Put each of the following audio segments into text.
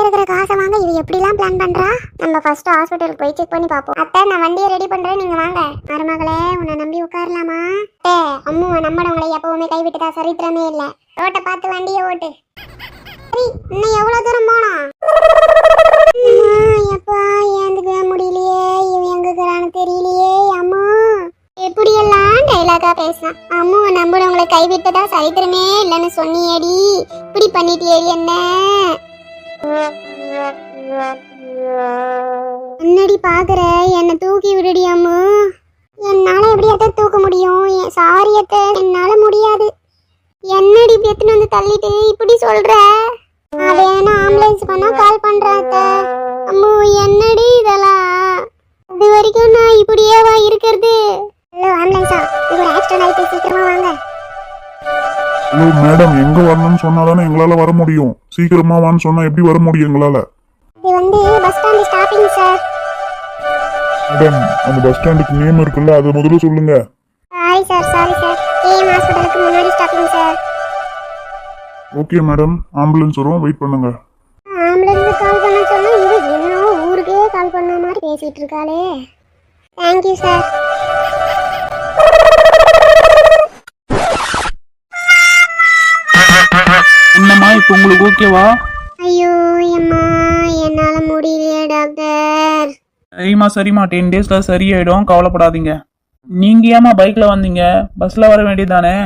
இருக்கிற காசை வாங்க இவ எப்படிலாம் பிளான் பண்றா? நம்ம ஃபர்ஸ்ட் ஹாஸ்பிட்டலுக்கு போய் செக் பண்ணி பார்ப்போம். அத்தை நான் வண்டியை ரெடி பண்றேன் நீங்க வாங்க. மருமகளே உன்னை நம்பி உட்காரலாமா? அத்தே அம்முவை நம்படவங்களை எப்பவுமே கைவிட்டதா சரித்திரமே இல்ல. ரோட்டை பார்த்து வண்டியை ஓட்டு. சரி இன்னும் எவ்வளவு தூரம் போனா? எப்பா ஏந்துக்கவே முடியலையே? இவன் எங்க தெரியலையே அம்மா. எப்படியெல்லாம் டைலாகா பேசினான் அம்மாவை நம்புறவங்களை கைவிட்டதா சரித்திரமே இல்லைன்னு சொன்னியேடி. இப்படி பண்ணிட்டியேடி என்ன? என்னடி பாக்குற? என்ன தூக்கி விடுடி அம்மு. என்னால எப்படி அத்தை தூக்க முடியும்? என் சாரி அத்தை என்னால முடியாது. என்னடி இப்படி எடுத்துன்னு வந்து தள்ளிட்டு இப்படி சொல்ற? நான் வேணா ஆம்புலன்ஸ் பண்ணா கால் பண்றேன் அத்தை? அம்மு என்னடி இதெல்லாம்? இது வரைக்கும் நான் இப்படியேவா இருக்கிறது? ஹலோ ஆம்புலன்ஸா இது ஒரு ஆக்சிடென்ட் ஆயிட்டு சீக்கிரமா வாங்க. ஹலோ மேடம் எங்க வரணும்னு சொன்னாதானே எங்களால வர முடியும்? சீக்கிரமா வான்னு சொன்னா எப்படி வர முடியும் எங்களால? இது வந்து bus stand stopping sir madam அந்த பஸ் ஸ்டாண்டுக்கு நேம் இருக்குல்ல அதை முதல்ல சொல்லுங்க. Sorry sir sorry sir A ஹாஸ்பிட்டலுக்கு முன்னாடி stopping sir okay madam. Ambulance வரும். வெயிட் பண்ணுங்க. ஆம்புலன்ஸ் கால் பண்ண சொன்னா இவ என்னவோ ஊருக்கே கால் பண்ண மாதிரி பேசிட்டு இருக்காளே. தேங்க்யூ சார் இப்போ உங்களுக்கு ஓகேவா ஐயோ அம்மா என்னால முடியலையே டாக்டர். சரிம்மா சரிம்மா டென் டேஸ்ல சரியாயிடும் கவலைப்படாதீங்க. நீங்க ஏமா பைக்ல வந்தீங்க? பஸ்ல வர வேண்டியதானே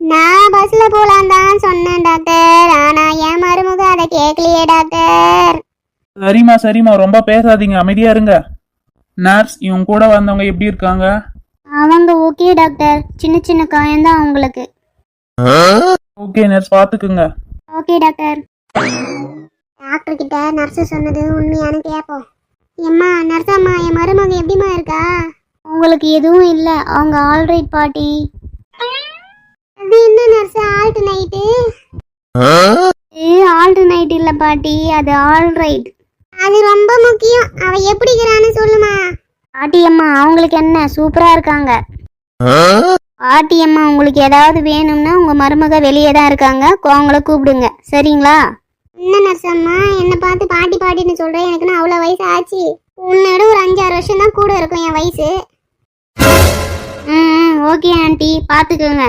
நான் பஸ்ல போலாம் தான் சொன்னேன் டாக்டர். ஆனா என் மருமக அதை கேட்கலையே டாக்டர். சரிம்மா சரிம்மா ரொம்ப பேசாதீங்க அமைதியா இருங்க. நர்ஸ் இவங்க கூட வந்தவங்க எப்படி இருக்காங்க? அவங்க ஓகே டாக்டர். சின்ன சின்ன காயம்தான் அவங்களுக்கு. ஓகே நர்ஸ் பாத்துக்குங்க. Okay doctor. டாக்டர் கிட்ட நர்ஸு சொன்னது உண்மையானு கேட்போம் எம்மா நர்ஸ் அம்மா என் மருமக எப்படிம்மா இருக்கா? உங்களுக்கு எதுவும் இல்லை. அவங்க ஆல்ரைட் பாட்டி. அது என்ன nurse all night all night இல்ல பாட்டி. அது ஆல்ரைட் அது ரொம்ப முக்கியம். அவ எப்படி இருக்கிறான்னு சொல்லுமா. பாட்டி அம்மா அவங்களுக்கு என்ன? சூப்பரா இருக்காங்க. பாட்டி அம்மா உங்களுக்கு ஏதாவது வேணும்னா உங்க மருமக வெளியே தான் இருக்காங்க. அவங்கள கூப்பிடுங்க. சரிங்களா? என்ன நர்ஸ் அம்மா என்னை பார்த்து பாட்டி பாட்டின்னு சொல்றேன் எனக்குன்னு அவ்வளோ வயசு ஆச்சு. உன்னோட ஒரு அஞ்சாறு வருஷம் தான் கூட இருக்கும் என் வயசு. ம் ஓகே ஆண்டி. பார்த்துக்கோங்க.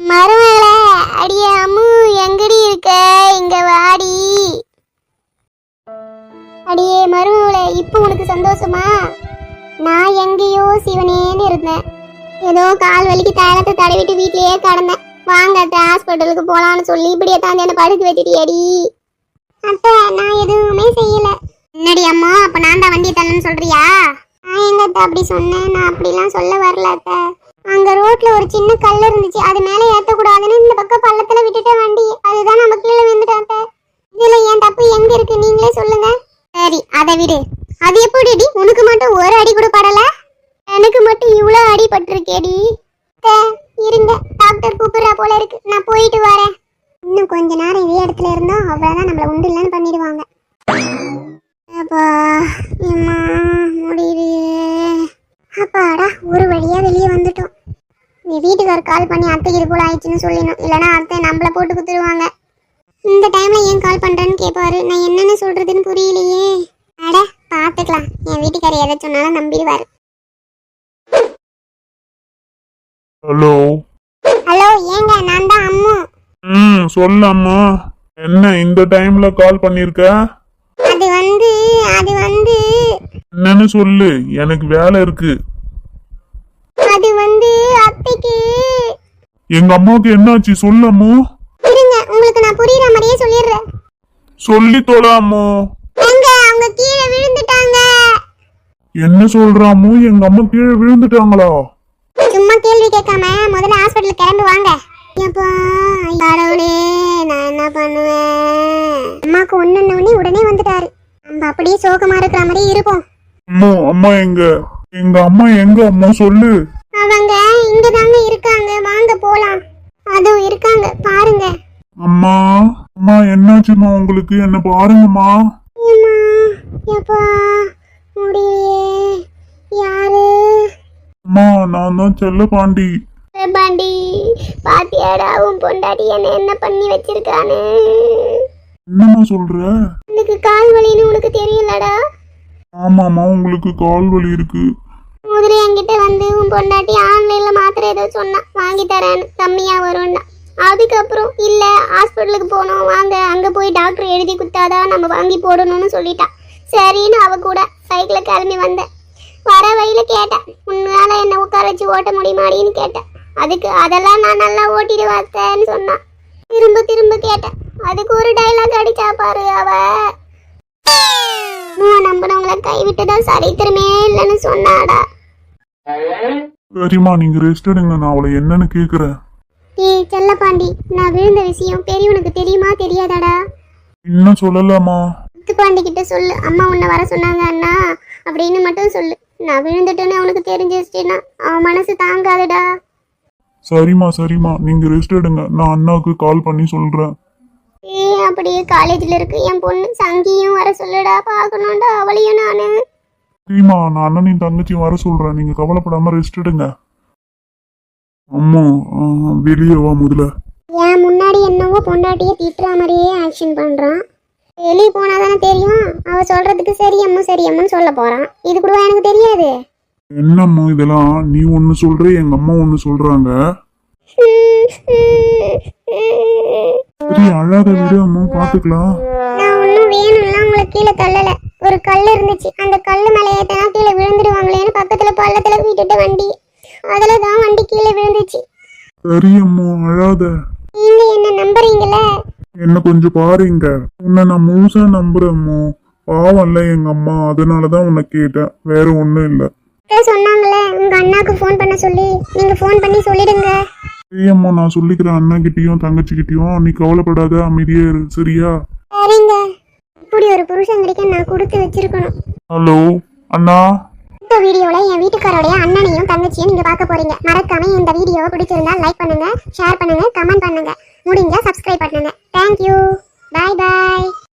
மருமகளே அடியே அம்மு எங்கடி இருக்க? இங்க வாடி. அடியே மருமகளே இப்போ உனக்கு சந்தோஷமா? நான் எங்கேயோ சிவனேன்னு இருந்தேன். ஏதோ கால் வலிக்கு தைலத்தை தடவிட்டு வீட்லயே கடந்தேன். வாங்க அத்தை ஹாஸ்பிட்டலுக்கு போலான்னு சொல்லி இப்படியே தாண்டி என்ன படுக்க வச்சுட்டியடி அத்தை நான் எதுவுமே செய்யல. என்னடி அம்மா அப்ப நான் தான் வண்டி தரணும்னு சொல்றியா? நான் எங்க அத்தை அப்படி சொன்னேன். நான் அப்படிலாம் சொல்ல வரல அத்தை. அங்க ரோட்ல ஒரு சின்ன கல் இருந்துச்சு. அது மேல ஏத்தக்கூடாதுன்னு இந்த பக்கம் பள்ளத்துல விட்டுட்டேன் வண்டி. அதுதான் நம்ம கீழே விழுந்துட்டேன் அத்தை. இதுல என் தப்பு எங்க இருக்கு? நீங்களே சொல்லுங்க. சரி அதை விடு. அது எப்படிடி? உனக்கு மட்டும் ஒரு அடி கூட படல? எனக்கு மட்டும் இவ்வளோ அடி பட்டிருக்கேடி. இருங்க. டாக்டர் கூப்பிடுறா போல இருக்கு. நான் போயிட்டு வரேன். இன்னும் கொஞ்ச நேரம் இதே இடத்துல இருந்தோம். அவ்வளோதான் நம்மளை உண்டு இல்லைன்னு பண்ணிடுவாங்க. அப்பா எம்மா முடியலையே அப்பாடா ஒரு வழியா வெளியே வந்துட்டோம். நீ வீட்டுக்கார் கால் பண்ணி அத்தைக்கு இது போல ஆயிடுச்சுன்னு சொல்லிடணும். இல்லைன்னா அத்தை நம்மளை போட்டு குத்துருவாங்க இந்த டைம்ல ஏன் கால் பண்றேன்னு கேட்பாரு நான் என்னென்ன சொல்றதுன்னு புரியலையே. வீட்டுக்காரர் எதை சொன்னாலும் நம்பிடுவாரு. ஹலோ. ஹலோ ஏங்க நான் தான் அம்மு. ம் சொல்லம்மா என்ன இந்த டைம்ல கால் பண்ணிருக்க? அது வந்து அது வந்து. என்னன்னு சொல்லு எனக்கு வேலை இருக்கு. அது வந்து அத்தைக்கு. எங்க அம்மாவுக்கு என்னாச்சு? சொல்லம்மோ இருங்க உங்களுக்கு நான் புரியுற மாதிரியே சொல்லிடுறேன். சொல்லி தொடாமோ எங்க அவங்க கீழே விழுந்துட்டாங்க. என்ன சொல்றாமோ எங்க அம்மா கீழே விழுந்துட்டாங்களா? சும்மா கேள்வி கேட்காம முதல்ல ஹாஸ்பிட்டல் கிளம்பி வாங்க. கடவுளே நான் என்ன பண்ணுவேன்? அம்மாக்கு ஒன்னு உடனே வந்துட்டாரு. நம்ம அப்படியே சோகமா இருக்கிற மாதிரி இருப்போம். அம்மா அம்மா எங்க? எங்க அம்மா எங்க? அம்மா சொல்லு. அவங்க இங்க தாங்க இருக்காங்க. வாங்க போலாம். அதுவும் இருக்காங்க. பாருங்க. அம்மா அம்மா என்னாச்சும்மா உங்களுக்கு? என்ன பாருங்கம்மா. ஏம்மா, எப்பா முடியலையே. யாரு? அம்மா நான் தான் செல்ல பாண்டி. பாண்டி பாத்தியாடா உன் பொண்டாட்டி என்ன என்ன பண்ணி வச்சிருக்கானு என்னம்மா சொல்ற? எனக்கு கால் வலின்னு உனக்கு தெரியலடா. ஆமாம்மா உங்களுக்கு கால் வலி இருக்கு. முதல்ல என்கிட்ட வந்து உன் பொண்டாட்டி ஆன்லைன்ல மாத்திரை ஏதோ சொன்னா வாங்கி தரேன்னு கம்மியா வரும்னா. அதுக்கப்புறம் இல்ல ஹாஸ்பிட்டலுக்கு போகணும் வாங்க அங்க போய் டாக்டர் எழுதி கொடுத்தாதான் நம்ம வாங்கி போடணும்னு சொல்லிட்டா. சரின்னு அவ கூட சைக்கிள கிளம்பி வந்தேன். வர வழியில கேட்டேன். உன்னால என்ன உட்கார வச்சு ஓட்ட முடியுமாடின்னு கேட்டேன். அதுக்கு அதெல்லாம் நான் நல்லா ஓட்டிட்டு வந்தேன்னு சொன்னான். திரும்ப திரும்ப கேட்டேன். அதுக்கு ஒரு டைலாக் அடிச்சா பாரு அவ. நம்பினவங்கள கைவிட்டுதான் சரித்திரமே இல்லைன்னு சொன்னாடா. சரிம்மா நீங்க ரெஸ்ட் எடுங்க. நான் அவளை என்னன்னு கேக்குறேன். ஏய் செல்லப்பாண்டி நான் விழுந்த விஷயம் பெரியவனுக்கு தெரியுமா தெரியாதாடா? இன்னும் சொல்லலாமா முத்துப்பாண்டி கிட்ட சொல்லு. அம்மா உன்னை வர சொன்னாங்க அண்ணா. அப்படின்னு மட்டும் சொல்லு. நான் விழுந்துட்டேன்னு அவனுக்கு தெரிஞ்சிருச்சுன்னா அவன் மனசு தாங்காதுடா. சரிம்மா சரிம்மா. நீங்க ரெஸ்ட் எடுங்க. நான் அண்ணாவுக்கு கால் பண்ணி சொல்றேன். ஏய் அப்படியே காலேஜ்ல இருக்கு என் பொண்ணு சங்கியும் வர சொல்லுடா. பார்க்கணும்டா அவளையும் நானு. சரிம்மா நான் அண்ணனையும் தங்கச்சியும் வர சொல்றேன். நீங்க கவலைப்படாம ரெஸ்ட் எடுங்க. அம்மா வெளியே வா முதல்ல. என் முன்னாடி என்னவோ பொண்டாட்டியை திட்டுற மாதிரியே ஆக்ஷன் பண்றான். வெளியே போனா தானே தெரியும். அவ சொல்றதுக்கு சரி அம்மா சரி அம்மான்னு சொல்ல போறான். இது கூட எனக்கு தெரியாது? என்னம்மா இதெல்லாம்? நீ ஒன்னு சொல்ற எங்க அம்மா ஒன்னு சொல்றாங்க. சரி அழாத விடு அம்மா பாத்துக்கலாம். நான் ஒன்றும் வேணும்லாம் உங்களை கீழே தள்ளல. ஒரு கல் இருந்துச்சு. அந்த கல் மேலே ஏத்தனா கீழே விழுந்துருவாங்களேன்னு பக்கத்துல பள்ளத்துல விட்டுட்டு வண்டி. அதுல தான் வண்டி கீழே விழுந்துச்சு. சரி அம்மா அழாத. நீங்க என்ன நம்புறீங்கல்ல? என்ன கொஞ்சம் பாருங்க. உன்னை நான் முழுசா நம்புறேன் அம்மா பாவம்ல எங்க அம்மா. அதனாலதான் உன்னை கேட்டேன். வேற ஒண்ணும் இல்ல. சொன்னாங்களே உங்க அண்ணாக்கு ஃபோன் பண்ண சொல்லி. நீங்க ஃபோன் பண்ணி சொல்லிடுங்க. சரி அம்மா நான் சொல்லிக்கிறேன் அண்ணா கிட்டயும் தங்கச்சி கிட்டயும் நீ கவலைப்படாத அமைதியே இரு. சரியா? சரிங்க. இப்படி ஒரு புருஷன் கிடைக்க நான் கொடுத்து வச்சிருக்கணும். ஹலோ அண்ணா? இந்த வீடியோல என் வீட்டுக்காரோடைய அண்ணனையும் தங்கச்சியும் நீங்க பார்க்க போறீங்க. மறக்காம இந்த வீடியோவை பிடிச்சிருந்தா லைக் பண்ணுங்க ஷேர் பண்ணுங்க கமெண்ட் பண்ணுங்க. முடிஞ்சா சப்ஸ்கிரைப் பண்ணுங்க. தேங்க்யூ பாய் பாய்